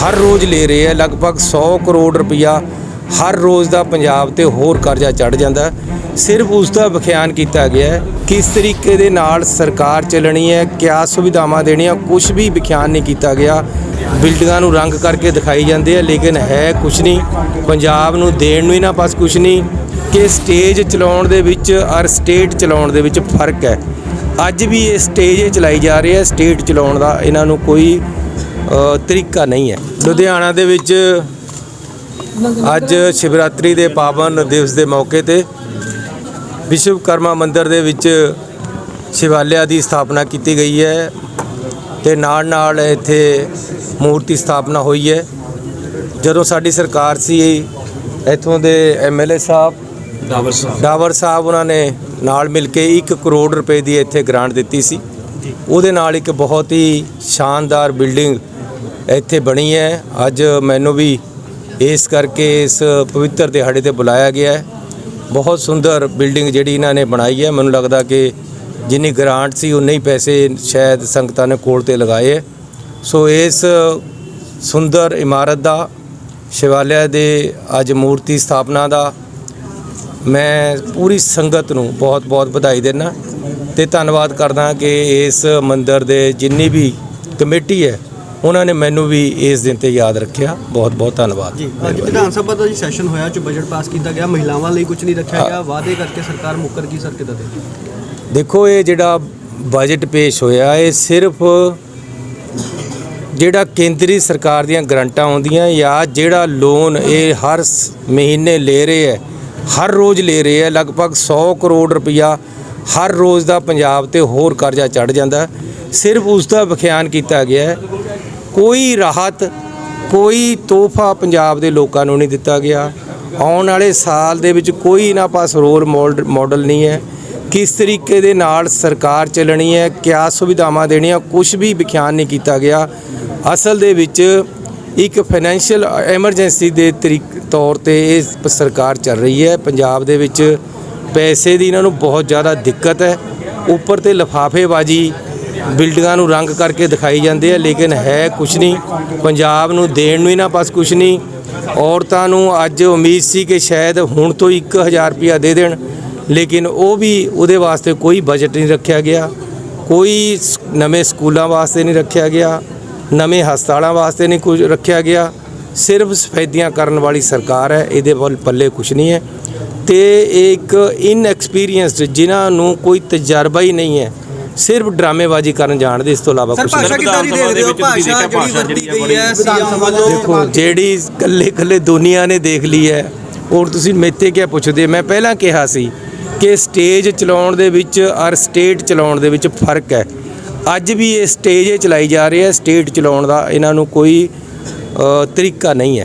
ਹਰ ਰੋਜ਼ ਲੈ ਰਹੇ ਆ, ਲਗਭਗ 100 ਕਰੋੜ ਰੁਪਇਆ ਹਰ ਰੋਜ਼ ਦਾ ਪੰਜਾਬ ਤੇ ਹੋਰ ਕਰਜ਼ਾ ਚੜ ਜਾਂਦਾ। ਸਿਰਫ ਉਸ ਦਾ ਵਿਖਿਆਨ ਕੀਤਾ ਗਿਆ ਕਿਸ ਤਰੀਕੇ ਦੇ ਨਾਲ ਸਰਕਾਰ ਚੱਲਣੀ ਹੈ, ਕਿਆ ਸੁਵਿਧਾਵਾਂ ਦੇਣੀਆਂ ਕੁਝ ਵੀ ਵਿਖਿਆਨ ਨਹੀਂ ਕੀਤਾ ਗਿਆ। ਬਿਲਡਿੰਗਾਂ ਨੂੰ ਰੰਗ ਕਰਕੇ ਦਿਖਾਈ ਜਾਂਦੇ ਆ, ਲੇਕਿਨ ਹੈ ਕੁਝ ਨਹੀਂ। ਪੰਜਾਬ ਨੂੰ ਦੇਣ ਨੂੰ ਇਹਨਾਂ ਪਾਸ ਕੁਝ ਨਹੀਂ। ਕਿ ਸਟੇਜ ਚਲਾਉਣ ਦੇ ਵਿੱਚ ਔਰ ਸਟੇਟ ਚਲਾਉਣ ਦੇ ਵਿੱਚ ਫ਼ਰਕ ਹੈ। ਅੱਜ ਵੀ ਇਹ ਸਟੇਜ ਹੀ ਚਲਾਈ ਜਾ ਰਹੀ ਹੈ, ਸਟੇਟ ਚਲਾਉਣ ਦਾ ਇਹਨਾਂ ਨੂੰ ਕੋਈ ਤਰੀਕਾ ਨਹੀਂ ਹੈ। ਲੁਧਿਆਣਾ ਦੇ ਵਿੱਚ ਅੱਜ ਸ਼ਿਵਰਾਤਰੀ ਦੇ ਪਾਵਨ ਦਿਵਸ ਦੇ ਮੌਕੇ ਤੇ ਵਿਸ਼ਵਕਰਮਾ ਮੰਦਿਰ ਦੇ ਵਿੱਚ ਸ਼ਿਵਾਲਿਆ ਦੀ ਸਥਾਪਨਾ ਕੀਤੀ ਗਈ ਹੈ ਤੇ ਨਾਲ ਨਾਲ ਇੱਥੇ ਮੂਰਤੀ ਸਥਾਪਨਾ ਹੋਈ ਹੈ। ਜਦੋਂ ਸਾਡੀ ਸਰਕਾਰ ਸੀ ਇੱਥੋਂ ਦੇ ਐਮਐਲਏ ਸਾਹਿਬ ਡਾਵਰ ਸਾਹਿਬ। ਡਾਵਰ ਸਾਹਿਬ ਉਹਨਾਂ ਨੇ ਨਾਲ ਮਿਲ ਕੇ 1 ਕਰੋੜ ਰੁਪਏ ਦੀ ਇੱਥੇ ਗ੍ਰਾਂਟ ਦਿੱਤੀ ਸੀ। ਉਹਦੇ ਨਾਲ ਇੱਕ ਬਹੁਤ ਹੀ ਸ਼ਾਨਦਾਰ ਬਿਲਡਿੰਗ ਇੱਥੇ ਬਣੀ ਹੈ। ਅੱਜ ਮੈਨੂੰ ਵੀ ਇਸ ਕਰਕੇ ਇਸ ਪਵਿੱਤਰ ਦਿਹਾੜੇ ਤੇ ਬੁਲਾਇਆ ਗਿਆ ਹੈ। ਬਹੁਤ ਸੁੰਦਰ ਬਿਲਡਿੰਗ ਜਿਹੜੀ ਇਹਨਾਂ ਨੇ ਬਣਾਈ ਹੈ। ਮੈਨੂੰ ਲੱਗਦਾ ਕਿ ਜਿੰਨੀ ਗ੍ਰਾਂਟ ਸੀ, ਉਨੇ ਹੀ ਪੈਸੇ ਸ਼ਾਇਦ ਸੰਗਤਾਂ ਨੇ ਕੋਲ ਤੇ ਲਗਾਏ ਹੈ। ਸੋ ਇਸ ਸੁੰਦਰ ਇਮਾਰਤ ਦਾ, ਸ਼ਿਵਾਲਿਆ ਦੇ ਅੱਜ ਮੂਰਤੀ ਸਥਾਪਨਾ ਦਾ ਮੈਂ ਪੂਰੀ ਸੰਗਤ ਨੂੰ ਬਹੁਤ-ਬਹੁਤ ਵਧਾਈ ਦਿੰਦਾ। ਤੇ ਧੰਨਵਾਦ ਕਰਦਾ ਕਿ ਇਸ ਮੰਦਿਰ ਦੇ ਜਿੰਨੀ ਵੀ ਕਮੇਟੀ ਹੈ ਉਹਨਾਂ ਨੇ ਮੈਨੂੰ ਵੀ ਇਸ ਦਿਨ ਤੇ ਯਾਦ ਰੱਖਿਆ। ਬਹੁਤ-ਬਹੁਤ ਧੰਨਵਾਦ। ਜੀ ਅੱਜ ਵਿਧਾਨ ਸਭਾ ਦਾ ਜੀ ਸੈਸ਼ਨ ਹੋਇਆ ਚ ਬਜਟ ਪਾਸ ਕੀਤਾ ਗਿਆ। ਮਹਿਲਾਵਾਂ ਲਈ ਕੁਝ ਨਹੀਂ ਰੱਖਿਆ ਗਿਆ। ਵਾਅਦੇ ਕਰਕੇ ਸਰਕਾਰ ਮੁੱਕਰ ਗਈ ਸਰ ਕਿਦਾਂ ਦੇ ਦੇਖੋ ਇਹ ਜਿਹੜਾ ਬਜਟ ਪੇਸ਼ ਹੋਇਆ ਇਹ ਸਿਰਫ ਜਿਹੜਾ ਕੇਂਦਰੀ ਸਰਕਾਰ ਦੀਆਂ ਗਰੰਟਾਂ ਆਉਂਦੀਆਂ ਜਾਂ ਜਿਹੜਾ ਲੋਨ ਇਹ ਹਰ ਮਹੀਨੇ ਲੈ ਰਹੇ ਹੈ ਹਰ ਰੋਜ਼ ਲੈ ਰਹੇ ਹੈ ਲਗਭਗ 100 ਕਰੋੜ ਰੁਪਇਆ ਹਰ ਰੋਜ਼ ਦਾ ਪੰਜਾਬ ਤੇ ਹੋਰ ਕਰਜ਼ਾ ਚੜ ਜਾਂਦਾ। ਸਿਰਫ ਉਸ ਦਾ ਵਿਖਿਆਨ ਕੀਤਾ ਗਿਆ ਹੈ ਕੋਈ ਰਾਹਤ, ਕੋਈ ਤੋਹਫਾ ਪੰਜਾਬ ਦੇ ਲੋਕਾਂ ਨੂੰ ਨਹੀਂ ਦਿੱਤਾ ਗਿਆ। ਆਉਣ ਵਾਲੇ ਸਾਲ ਦੇ ਵਿੱਚ ਕੋਈ ਇਹਨਾਂ ਪਾਸ ਰੋਲ ਮਾਡਲ ਮਾਡਲ ਨਹੀਂ ਹੈ। ਕਿਸ ਤਰੀਕੇ ਦੇ ਨਾਲ ਸਰਕਾਰ ਚੱਲਣੀ ਹੈ, ਕਿਆ ਸੁਵਿਧਾਵਾਂ ਦੇਣੀਆਂ ਕੁਝ ਵੀ ਵਿਖਿਆਨ ਨਹੀਂ ਕੀਤਾ ਗਿਆ। ਅਸਲ ਦੇ ਵਿੱਚ ਇੱਕ ਫਾਈਨੈਂਸ਼ੀਅਲ ਐਮਰਜੈਂਸੀ ਦੇ ਤਰੀਕ, ਤੌਰ ਤੇ ਇਹ ਸਰਕਾਰ ਚੱਲ ਰਹੀ ਹੈ। ਪੰਜਾਬ ਦੇ ਵਿੱਚ ਪੈਸੇ ਦੀ ਇਹਨਾਂ ਨੂੰ ਬਹੁਤ ਜ਼ਿਆਦਾ ਦਿੱਕਤ ਹੈ। ਉੱਪਰ ਤੇ ਲਫਾਫੇਬਾਜ਼ੀ ਬਿਲਡਿੰਗਾਂ ਨੂੰ ਰੰਗ ਕਰਕੇ ਦਿਖਾਈ ਜਾਂਦੇ ਆ, ਲੇਕਿਨ ਹੈ ਕੁਛ ਨਹੀਂ। ਪੰਜਾਬ ਨੂੰ ਦੇਣ ਨੂੰ ਇਹਨਾਂ ਪਾਸ ਕੁਛ ਨਹੀਂ। ਔਰਤਾਂ ਨੂੰ ਅੱਜ ਉਮੀਦ ਸੀ ਕਿ ਸ਼ਾਇਦ ਹੁਣ ਤੋਂ 1000 ਰੁਪਇਆ ਦੇ ਦੇਣ, ਲੇਕਿਨ ਉਹ ਵੀ ਉਹਦੇ ਵਾਸਤੇ ਕੋਈ ਬਜਟ ਨਹੀਂ ਰੱਖਿਆ ਗਿਆ। ਕੋਈ ਨਵੇਂ ਸਕੂਲਾਂ ਵਾਸਤੇ ਨਹੀਂ ਰੱਖਿਆ ਗਿਆ। ਨਵੇਂ ਹਸਪਤਾਲਾਂ ਵਾਸਤੇ ਨਹੀਂ ਕੁਝ ਰੱਖਿਆ ਗਿਆ। ਸਿਰਫ ਸਫੈਦੀਆਂ ਕਰਨ ਵਾਲੀ ਸਰਕਾਰ ਹੈ, ਇਹਦੇ ਵੱਲ ਪੱਲੇ ਕੁਝ ਨਹੀਂ ਹੈ। ਤੇ ਇਹ ਇੱਕ ਇਨਐਕਸਪੀਰੀਅੰਸਡ ਜਿਨ੍ਹਾਂ ਨੂੰ ਕੋਈ ਤਜਰਬਾ ਹੀ ਨਹੀਂ ਹੈ। ਸਿਰਫ ਡਰਾਮੇਬਾਜ਼ੀ ਕਰਨ ਜਾਣਦੇ ਇਸ ਤੋਂ ਇਲਾਵਾ ਕੁਝ ਨਹੀਂ। ਕਿੱਦਾਂ ਦੀ ਦੇਖਦੇ ਹੋ? ਭਾਸ਼ਾ ਜਿਹੜੀ ਵਰਤੀ ਗਈ ਹੈ ਵਿਧਾਨ ਸਭਾ ਦੇਖੋ ਜਿਹੜੀ ਕੱਲੇ ਕੱਲੇ ਦੁਨੀਆ ਨੇ ਦੇਖ ਲਈ ਹੈ ਔਰ ਤੁਸੀਂ ਮੇਤੇ ਕਿਆ ਪੁੱਛਦੇ? ਮੈਂ ਪਹਿਲਾਂ ਕਿਹਾ ਸੀ ਕਿ ਸਟੇਜ ਚਲਾਉਣ ਦੇ ਵਿੱਚ ਔਰ ਸਟੇਟ ਚਲਾਉਣ ਦੇ ਵਿੱਚ ਫ਼ਰਕ ਹੈ। ਅੱਜ ਵੀ ਇਹ ਸਟੇਜ ਚਲਾਈ ਜਾ ਰਹੀ ਹੈ ਸਟੇਟ ਚਲਾਉਣ ਦਾ ਇਹਨਾਂ ਨੂੰ ਕੋਈ ਤਰੀਕਾ ਨਹੀਂ ਹੈ।